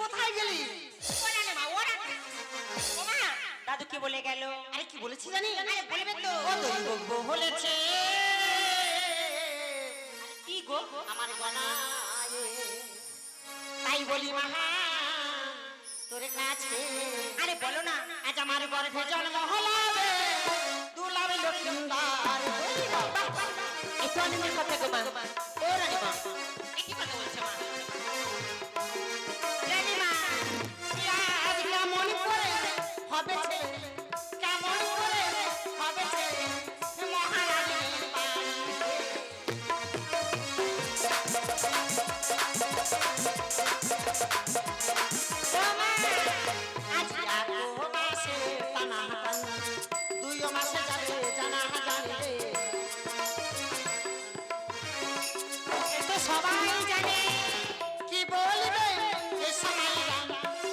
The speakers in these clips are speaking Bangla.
কোথায় গেলি? ওরা নে মা ওরা ও মা দাদু কি বলে গেল? আরে কি বলেছি জানি? আরে বলবে তো। ও বলেছে? কি গো? আমার গলায়। তাই বলি মাহা তোর কাছে। আরে বলো না আজ আমার গর্ভে জন্ম দুলাবে আনন্দের কথা গো মা। ও রানীমা এ কি কথা বলছে মা? টানা টানা, দুই মাসে যাবে জানা জানি রে। তো সবাই জানে কি বলবে এ সবাইরা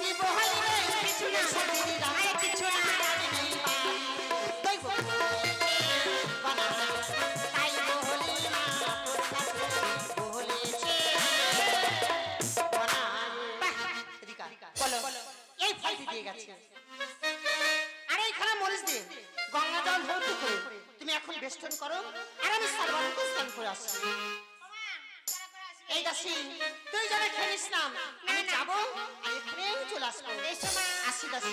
কি বলবে কিছু না সতীরা আরে কিছু না বলি এই ফলটি দিয়ে গেছে। এখানে মরিচ গঙ্গা জল ভর্তি করে তুমি এখন বেষ্টন করো আর আমি সারবারকে স্নান করে আসছি এই দাসি, তুই যারা খেলিস না, আমি যাব আর এখানেই চলে আসব আসি দাসি।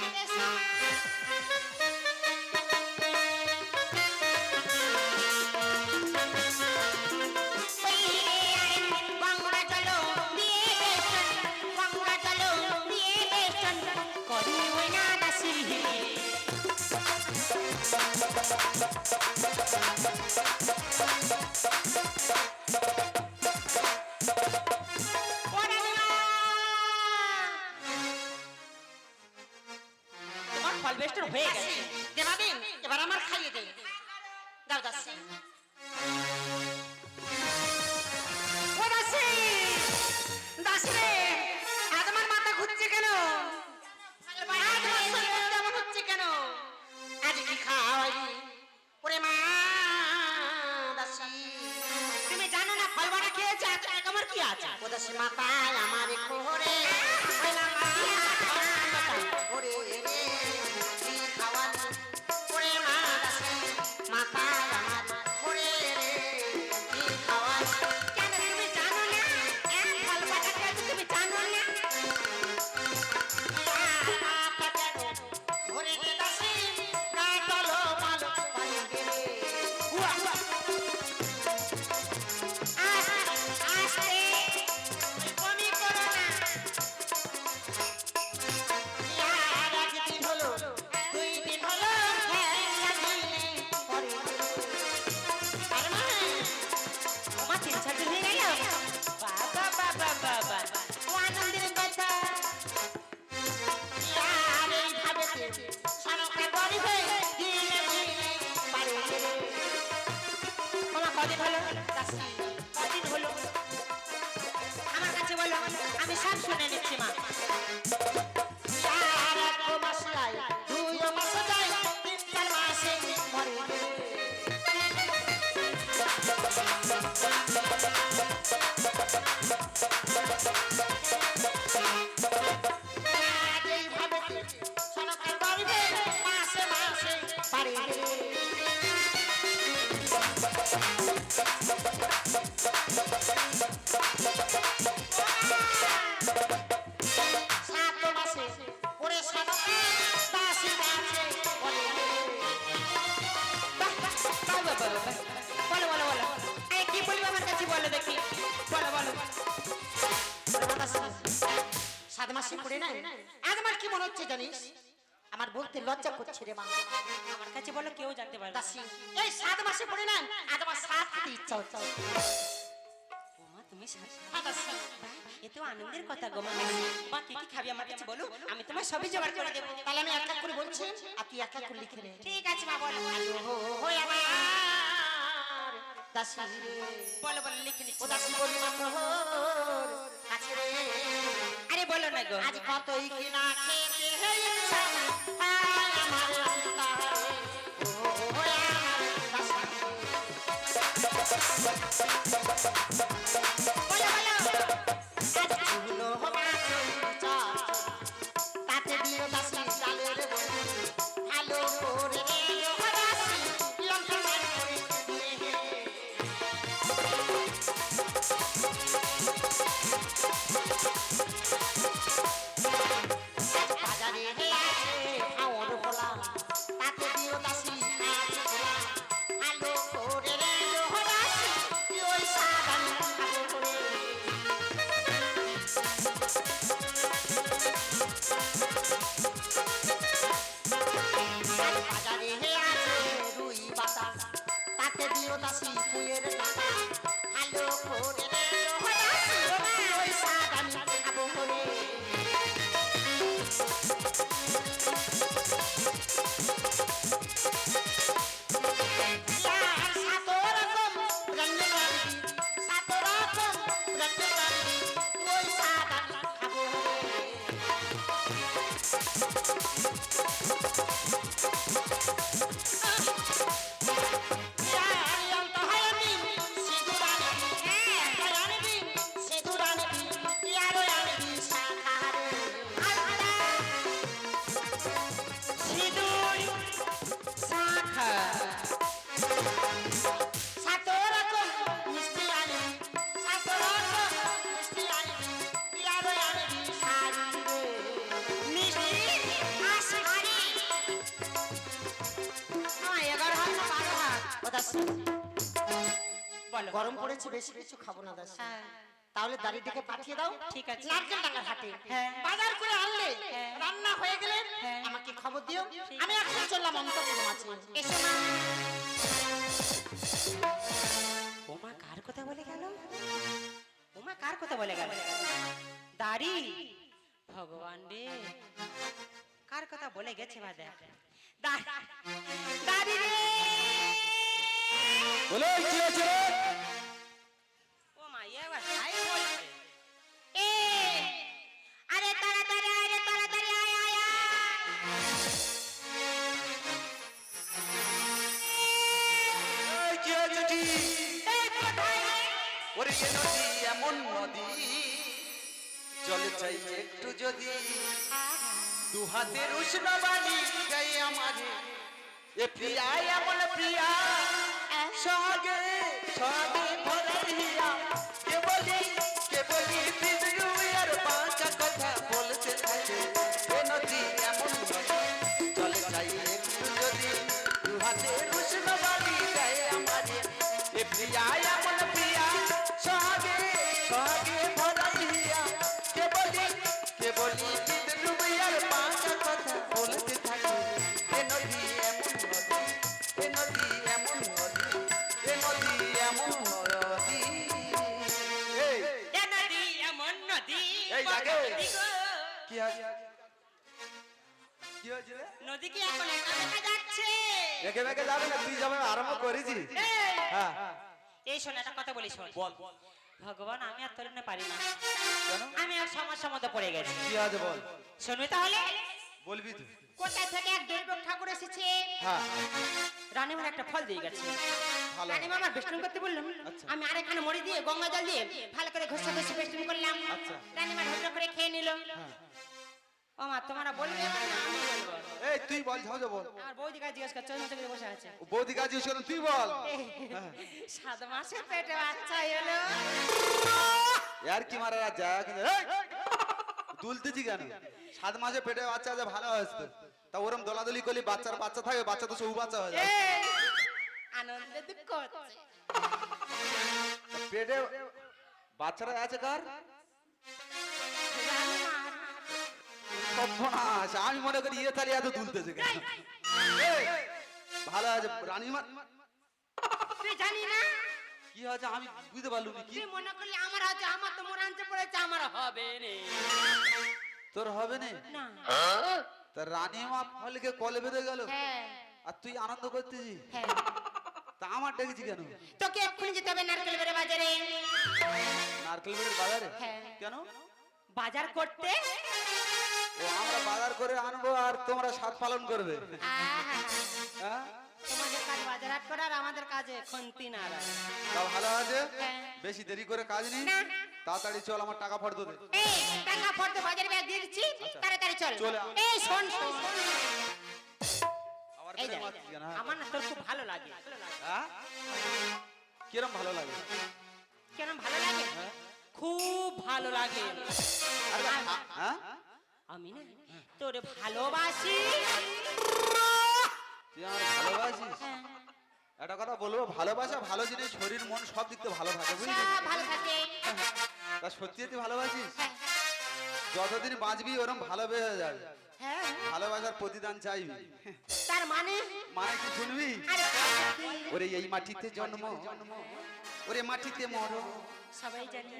দাও দাসি ও কদিন হলো? কদিন হলো? আমার কাছে বলো আমি সব শুনে নিচ্ছি মা। মাসে পড়ে নাই আজ আমার কি মনে হচ্ছে জানিস? আমার বলতে লজ্জা করছে রে মা। আমার কাছে বলো কেউ জানতে পারবে। দাসী এই সাত মাসে পড়ে নাই আজ আমার সাত খেতে ইচ্ছা হচ্ছে। তুমি। এ তো আনন্দের কথা গো মা। মা কি কি খাবি আমার কাছে বলো? আমি তোমার সবই জোগাড় করে দেবো। তাহলে আমি এক এক করে বলছি আর তুই এক এক করে লিখে নে। ঠিক আছে মা বলো। হয়ে আমার দাসী রে বলো বলো লিখে নিচ্ছি। ও দাসী বলি না প্রহর আরে বলো না গো। আজ কতই গরম পড়েছে বেশি কিছু খাব না দাস। হ্যাঁ। তাহলে দাঁড়িটাকে পাঠিয়ে দাও ঠিক আছে। নারকেল ডাঙ্গার হাটে। হ্যাঁ। বাজার করে আনলে হ্যাঁ। রান্না হয়ে গেলে হ্যাঁ। আমাকে খবর দিও। আমি এখন চললাম অন্তপুর মাছে এসো মা ওমা কার কথা বলে গেল? ওমা কার কথা বলে গেল? দাড়ি। ভগবান রে। কার কথা বলে গেছে বা দেখ দাড়ি রে। বলে কি হয়েছে ও মা এবার তাই বলছে এ আরে তাড়াতাড়ি আয় রে তাড়াতাড়ি আয় আয় আয়। কি হয়েছে কি? এই কোথায় ওরে এ নদী এমন নদী জলে চাই একটু যদি। দু হাতের উষ্ণ বালি গায়ে আমারে। এ প্রিয়া এমন কি হয়েছে নদী কি এখন একা দেখা যাচ্ছে। একে বেঁকে যাবে না তুই যাবে আরম্ভ করেছি হ্যাঁ। এই শোন একটা কথা বলি শোন। বল। ভগবান আমি আর তোর পারি না। আমি এক সমস্যার মধ্যে পড়ে গেছি। কি আছে বল? শুনবি তাহলে? বলবি তুই। থেকে এক দৈবক ঠাকুর এসেছে? হ্যাঁ। রানীমার একটা ফল দিয়ে গেছে। রানীমা আমার বেষ্টন করতে বললাম আচ্ছা। আমি আরেকখানে মরি দিয়ে গঙ্গা জল দিয়ে ভালো করে ঘষে ঘষে বেষ্টন করলাম। আচ্ছা। রানীমা ঢোকরা করে খেয়ে নিল। হ্যাঁ। ও মা তোমরা বলবে না বলব। এই তুই বল ঝাও যা বল। আমার বৌদি কাছে জিজ্ঞেস করছে চোখ করে বসে আছে। বৌদি কাজ ইউজ করেন তুই বল। সাত মাসের পেটে বাচ্চা এলো। আর কি মারা যায় দুলতেছি কেন? সাত মাসে পেটে বাচ্চা আছে ভালো হয়েছে তা। ওরম দোলাদলি করলি বাচ্চার বাচ্চা থাকে বাচ্চা তো সবু বাচ্চা হয়ে যায়। আনন্দে দুঃখ হচ্ছে। পেটে বাচ্চারা আছে কার? সর্বনাশ। আমি মনে করি ইয়ে তালি এত এই, ভালো আছে রানীমা। তুই জানি না? কি হয়েছে? আমি বুঝতে পারলুম কি? মনে করলি আমার আছে আমার তো মোরাঞ্চে পড়েছে আমার হবে তোর হবে না? না। তা রানীমা ফলকে কলে বেঁধে গেল। হ্যাঁ। আর তুই আনন্দ করতেছিস হ্যাঁ। তা আমার ডেকেছি কেন? তোকে এক্ষুনি যেতে হবে নারকেল বেড়ে বাজারে। নারকেল বেড়ের বাজারে? হ্যাঁ। কেন? বাজার করতে আমরা বাজার করে আনব আর তোমরা সাত পালন করবে। হ্যাঁ? তোমাদের কাজ বাজার হাট করা আমাদের কাজে খন্তি নাড়া তা ভালো আছে? হ্যাঁ। বেশি দেরি করে কাজ নেই? তাড়াতাড়ি চল আমার টাকা ফটো দে। এই টাকা ফর্দ বাজারে ব্যাগ দিয়ে দিচ্ছি। তাড়াতাড়ি চল। এই শোন শোন শোন। আবার এই ফেরে দেখ, মারছিস কেন, হ্যাঁ? আমার না তোর খুব ভালো লাগে। কিরম ভালো লাগে? কেন ভালো লাগে? খুব ভালো লাগে। হ্যাঁ? আমি না? তোরে ভালোবাসি। তুই আমার ভালোবাসিস? একটা কথা বলব ভালোবাসা ভালো জিনিস শরীর মন সব দিক থেকে ভালো থাকে বুঝলি? ভালো থাকে। তা সত্যি তুই ভালোবাসিস? যতদিন বাঁচবি ওরম ভালোবেসে যাবে। হ্যাঁ। ভালোবাসার প্রতিদান চাইবি। তার মানে? মানে কি শুনবি? ওরে এই মাটিতে জন্ম ওরে মাটিতে মর। সবাই জানি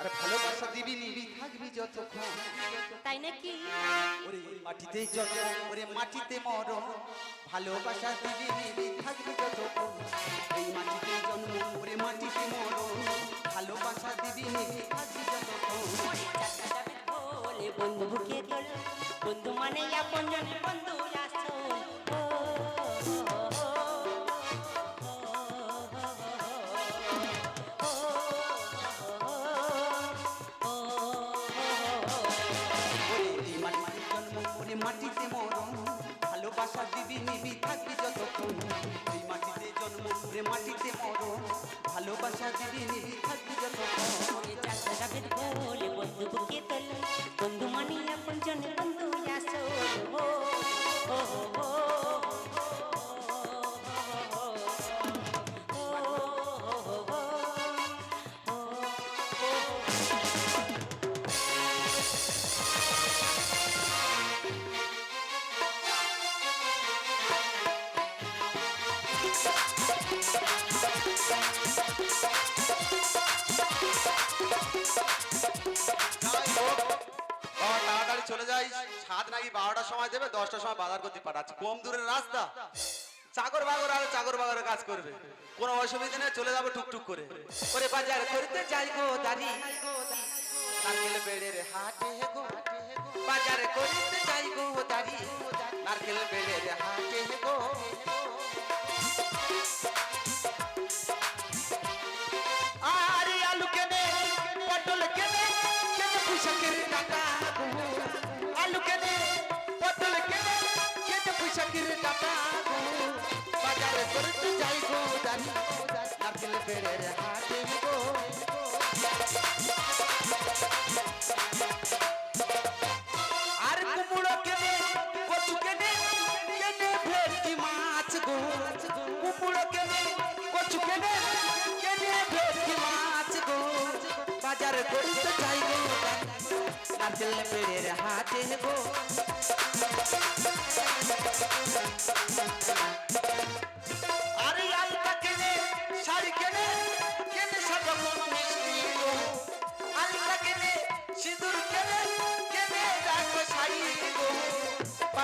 আরে ভালোবাসা দিবি নিবি থাকবি যতক্ষণ। তাই নাকি? ওরে মাটিতে জন্ম ওরে মাটিতে মর ভালোবাসা দিবি নিবি থাকবি যতক্ষণ। এই মাটিতে জন্ম ওরে মাটিতে মর ভালোবাসা দিবি নিবি থাকবি যতক্ষণ। বলে বন্ধু বুকে তোল। বন্ধু মানে আপন বন্ধু আসল দিবি নিবি থাকবি যতক্ষণ চলে যাই। সাত নাকি বারোটার সময় দেবে, দশটার সময় বাজার করতে পাঠাচ্ছে। কম দূরের রাস্তা। চাকর বাগর আর চাকর বাগরের কাজ করবে। কোনো অসুবিধা নেই, চলে যাব টুকটুক করে। ওরে বাজার করতে যাই গো দাদি। নারকেল বেড়ের হাটে গো। বাজার করতে যাই গো দাদি। নারকেল বেড়ের হাটে পুষাকের গো আলু কেনে পটল কেনে কেনে পুষাকের গো বাজারে করতে যাই গো দানি নারকেল বেড়ের হাটে গো।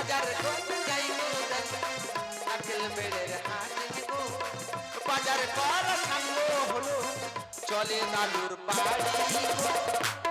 বাজার করতে যাই নারকেল বেড়ের হাটে বাজার করা সাঙ্গ হলো চলে নালুর বাড়ি